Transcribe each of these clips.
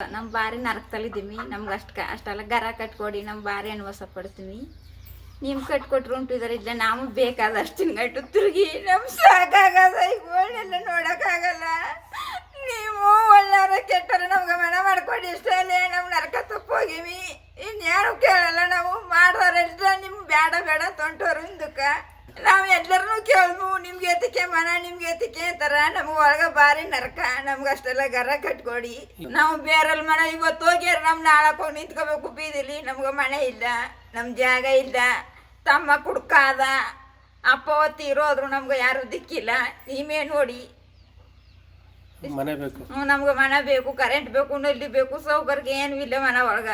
ನಮ್ಮ ಬಾರಿ ನರಕ್ತಲ್ಲಿದ್ದೀವಿ ನಮ್ಗೆ ಅಷ್ಟು ಅಷ್ಟೆಲ್ಲ ಗರ ಕಟ್ಕೊಡಿ ನಮ್ಮ ಬಾರಿ ಅನುವಾಸ ಪಡ್ತೀನಿ. ನೀವು ಕಟ್ಕೊಟ್ರು ಉಂಟು ಇದ್ರೆ ಇಲ್ಲ, ನಾವು ಬೇಕಾದಷ್ಟು ತಿನ್ಗಟ್ಟು ತಿರುಗಿ ನಮ್ ಸಾಕಾಗದ ಈಗ ಒಳ್ಳೆಲ್ಲ ನೋಡೋಕ್ಕಾಗಲ್ಲ. ನೀವು ಒಳ್ಳೆಯವ್ರ ಕೆಟ್ಟರೆ ನಮ್ಗೆ ಮನ ಮಾಡ್ಕೊಡಿ ಇಷ್ಟೇ ನಮ್ಮ ನರಕ ತಪ್ಪೋಗಿವಿ. ಇನ್ಯಾರು ಕೇಳಲ್ಲ ನಾವು ಮಾಡೋರೆಲ್ಲ ನಿಮ್ಗೆ ಬೇಡ ಬೇಡ, ತೊಂಟೋರು. ಹಿಂದಕ್ಕೆ ನಾವು ಎಲ್ಲರನ್ನೂ ಕೇಳ್ದು ನಿಮ್ಗೆ ಎತ್ತಿಕೆ ಮನ ನಿಮ್ಗೆ ಎತ್ತಿಕೆ ಅಂತಾರ ನಮ್ಗ ಒಳಗ ಬಾರಿ ನರಕ ನಮ್ಗೆ ಅಷ್ಟೆಲ್ಲ ಗರ ಕಟ್ಕೊಡಿ. ನಾವು ಬೇರೆಲ್ ಮನೆ ಇವತ್ತು ಹೋಗ್ಯಾರ ನಮ್ ನಾಳಕ್ಕೆ ಹೋಗಿ ನಿಂತ್ಕೋಬೇಕು? ಬೀದಿಲಿ ನಮ್ಗ ಮನೆ ಇಲ್ಲ ನಮ್ ಜಾಗ ಇಲ್ಲ ತಮ್ಮ ಕುಡ್ಕಾದ ಅಪ್ಪ ಒತ್ತಿ ಇರೋದ್ರು ನಮ್ಗ ಯಾರು ದಿಕ್ಕಿಲ್ಲ. ನೀವೇ ನೋಡಿ. ಮನೆ ಬೇಕು. ನಮ್ಗೆ ಮನೆ ಬೇಕು ಕರೆಂಟ್ ಬೇಕು ನಲ್ಲಿ ಬೇಕು ಸೌಕರ್ಯ ಏನು ಇಲ್ಲ ಮನೆ ಒಳಗ.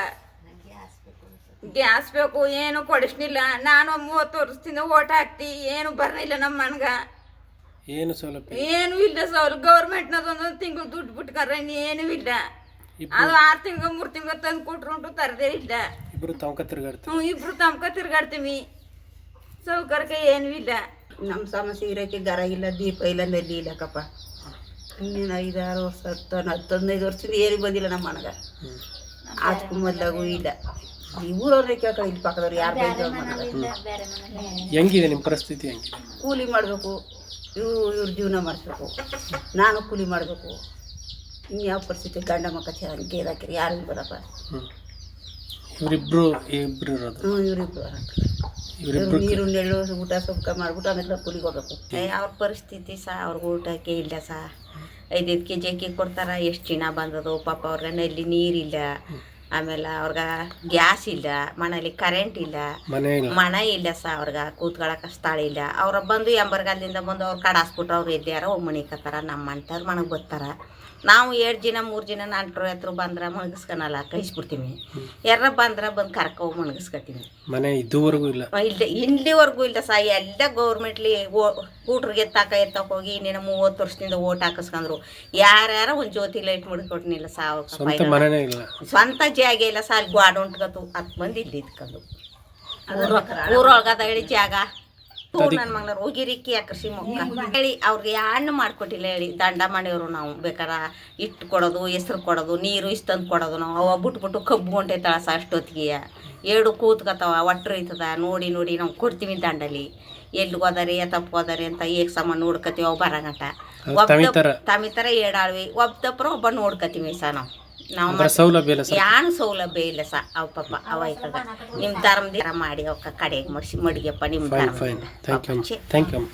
ಗ್ಯಾಸ್ ಬೇಕು ಏನು ಕೊಡಿಸ್ನಿಲ್ಲ ನಾನು ಮೂವತ್ತು ವರ್ಷದಿಂದ ಓಟ್ ಹಾಕ್ತಿ ಏನು ಬರ್ನಿಲ್ಲ ನಮ್ಮ ಮನ್ಗ. ಏನು ಸೌಲಭ್ಯ ಏನು ಇಲ್ಲ ಸೌಲ್ ಗೌರ್ಮೆಂಟ್ನದೊಂದು ತಿಂಗಳು ದುಡ್ಡು ಬಿಟ್ಕರ ಏನು ಇಲ್ಲ. ಅದು ಆರು ತಿಂಗಳು ಮೂರು ತಿಂಗಳು ತಂದು ಕೊಟ್ರು ಉಂಟು ತರದೇ ಇಲ್ಲ. ಇಬ್ರು ತಮಕ ತಿರ್ಗಾಡ್ತೀವಿ. ಹ್ಞೂ ಇಬ್ರು ತಮ್ಕ ತಿರ್ಗಾಡ್ತೀವಿ. ಸೌಕರ್ಕ ಏನು ಇಲ್ಲ. ನಮ್ಮ ಸಮಸ್ಯೆ ಇರೋಕ್ಕೆ ಗರ ಇಲ್ಲ ದೀಪ ಇಲ್ಲ ನೆಲ್ಲಿ ಇಲ್ಲ ಕಪ್ಪ. ಇನ್ನೇನು ಐದಾರು ವರ್ಷ ಹತ್ತು ಹತ್ತೊಂದೈದು ವರ್ಷದಿಂದ ಏರಿ ಬಂದಿಲ್ಲ ನಮ್ಮ ಮನಗ. ಅದಕ್ಕೂ ಆಚಕು ಮೊದಲಾಗೂ ಇಲ್ಲ. ಈ ಊರವ್ರನ್ನೇ ಕೇಳ್ಕೊಳ್ಳಿ ಇಲ್ಲಿ ಪಕ್ಕದವ್ರು ಯಾರು ಹೆಂಗಿದೆ ನಿಮ್ಮ ಪರಿಸ್ಥಿತಿ ಹೆಂಗಿದೆ? ಕೂಲಿ ಮಾಡಬೇಕು ಇವ್ರು ಇವ್ರ ಜೀವನ ಮಾಡಿಸ್ಬೇಕು. ನಾನು ಕೂಲಿ ಮಾಡಬೇಕು. ಇನ್ಯಾವ ಪರಿಸ್ಥಿತಿ ಗಂಡ ಮಕ್ಕ ಚೆನ್ನಾಗಿ ಇರಾಕಿರಿ ಯಾರು ಬರಪ್ಪ ಇವರಿಬ್ರು ಇಬ್ರು ಇರೋದು? ಹ್ಞೂ ಇವರಿಬ್ರು ನೀರು ನೆಳ್ಳು ಊಟ ಸುಕ್ಕ ಮಾಡ್ಬಿಟ್ಟು ಆಮೇಲೆ ಕೂಲಿಗೆ ಹೋಗ್ಬೇಕು. ಅವ್ರ ಪರಿಸ್ಥಿತಿ ಸಹ ಅವ್ರಿಗೆ ಊಟಕ್ಕೆ ಇಲ್ಲ ಸಹ ಐದೈದು ಕೆ ಜಿ ಅಕ್ಕಿ ಕೊಡ್ತಾರ ಎಷ್ಟು ಚಿನ್ನ ಬಂದದೋ ಪಾಪ ಅವ್ರಿಗೆ ಇಲ್ಲಿ ನೀರಿಲ್ಲ. ಆಮೇಲೆ ಅವ್ರಗ ಗ್ಯಾಸ್ ಇಲ್ಲ ಮನೇಲಿ ಕರೆಂಟ್ ಇಲ್ಲ ಮನೆ ಇಲ್ಲ. ಸ ಅವ್ರಿಗೆ ಕೂತ್ಕೊಳಕ್ಕೆ ಸ್ಥಳ ಇಲ್ಲ. ಅವ್ರ ಬಂದು ಎಂಬರ್ಗಾಲದಿಂದ ಬಂದು ಅವ್ರು ಕಡಾಸ್ಬಿಟ್ರು ಅವ್ರು ಎದ್ಯಾರ ಹೋಗಿ ಮಣಿಕತ್ತಾರ ನಮ್ಮ ಅಂತಾರೆ ಮನೆಗೆ ಬರ್ತಾರ ನಾವು ಎರಡು ಜನ ಮೂರು ಜನ ನಂಟ್ರು ಹತ್ರ ಬಂದ್ರೆ ಮಣಗಿಸ್ಕೊಳಲ್ಲ ಕಳಿಸ್ಬಿಡ್ತೀವಿ ಯಾರ ಬಂದ್ರೆ ಬಂದು ಕರ್ಕೋ ಹೋಗಿ ಮಣಗಿಸ್ಕೊತೀವಿ ಮನೆ ಇದುವರೆಗೂ ಇಲ್ಲ. ಇಲ್ಲ ಇಲ್ಲಿವರೆಗೂ ಇಲ್ಲ ಸಾ ಎಲ್ಲ ಗೌರ್ಮೆಂಟ್ಲಿ ಊಟ್ರಿಗೆ ತಕ ಎತ್ತಕ್ಕೆ ಹೋಗಿ ಇನ್ನೇನು ಮೂವತ್ತು ವರ್ಷದಿಂದ ಓಟ್ ಹಾಕಿಸ್ಕೊಂಡ್ರು ಯಾರ್ಯಾರ ಒಂದು ಜ್ಯೋತಿ ಲೈಟ್ ಮುಡ್ಕೊಟ್ನಿಲ್ಲ ಸಾವು ಸಾವಿರ ಮನೆನೇ ಇಲ್ಲ. ಸ್ವಂತ ಜಾಗ ಇಲ್ಲ ಸಾ ಅಲ್ಲಿ ಗಾಡ್ ಉಂಟ್ಕತು ಹತ್ತು ಮಂದಿ ಇಲ್ಲಿ ಇದ್ಕೊಂಡು ಊರೊಳಗದ ಹೇಳಿ ಜಾಗ. ನನ್ನ ಮಗನ ಹೋಗಿರಿಕ್ಕಿ ಕೃಷಿ ಮುಖ. ಹೇಳಿ ಅವ್ರಿಗೆ ಹಣ್ಣು ಮಾಡ್ಕೊಟ್ಟಿಲ್ಲ ಹೇಳಿ. ದಂಡ ಮಾಡಿವ್ರು ನಾವು. ಬೇಕಾರ ಇಟ್ಟು ಕೊಡೋದು ಹೆಸ್ರು ಕೊಡೋದು ನೀರು ಇಷ್ಟೊಂದು ಕೊಡೋದು ನಾವು. ಅವ ಬಿಟ್ಬಿಟ್ಟು ಕಬ್ಬು ಹೊಂಟೈತಾಳ ಸ ಅಷ್ಟೊತ್ತಿಗೆ. ಎರಡು ಕೂತ್ಕತ್ತವ ಒಟ್ರು ಐತದ ನೋಡಿ ನೋಡಿ ನಾವು ಕೊಡ್ತೀವಿ ದಂಡಲಿ. ಎಲ್ಲಿ ಹೋದಾರಿ ತಪ್ಪು ಹೋದಾರಿ ಅಂತ ಏಕ್ ಸಮ ನೋಡ್ಕತೀವಿ ಅವು ಬರಗಂಟ. ಒಬ್ಬ ತಮಿತರ. ಏಡಾಳ್ವಿ ಒಬ್ಬ ಒಬ್ಬ ನೋಡ್ಕತೀವಿ ಸ ನಾವು. ನಾವು ಸೌಲಭ್ಯ ಇಲ್ಲ ಸರ್ ಯಾನು ಸೌಲಭ್ಯ ಇಲ್ಲ ಸ ಅವ ಪಾಪ ಅವ ನಿಮ್ಮ ಧರ್ಮದಿಂದ ಮಾಡಿ ಅವಕ್ಕ ಕಡೆಗೆ ಮಡ್ಸಿ ಮಡಿಗೆಪ್ಪ ನಿಮ್ಮ ಧರ್ಮದಿಂದ. Thank you